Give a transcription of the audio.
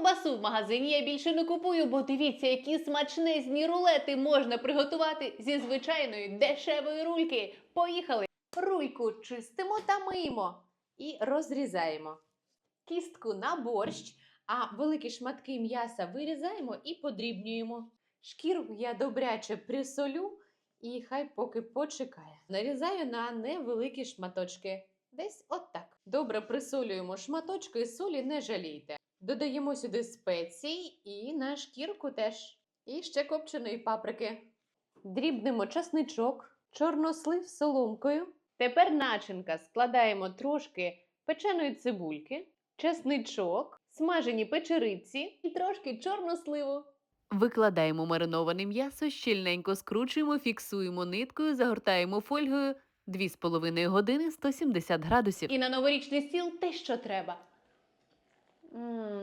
ковбасу в магазині я більше не купую, бо дивіться, які смачнезні рулети можна приготувати зі звичайної дешевої рульки. Поїхали! Рульку чистимо та миємо і розрізаємо. Кістку на борщ, а великі шматки м'яса вирізаємо і подрібнюємо. Шкірку я добряче присолю і хай поки почекає. Нарізаю на невеликі шматочки. Десь отак. Добре присолюємо шматочки, солі не жалійте. Додаємо сюди спецій і на шкірку теж. І ще копченої паприки. Дрібнемо часничок, чорнослив з соломкою. Тепер начинка складаємо трошки печеної цибульки, чесничок, смажені печериці і трошки чорносливу. Викладаємо мариноване м'ясо, щільненько скручуємо, фіксуємо ниткою, загортаємо фольгою 2,5 години 170 градусів. І на новорічний стіл те, що треба. 嗯。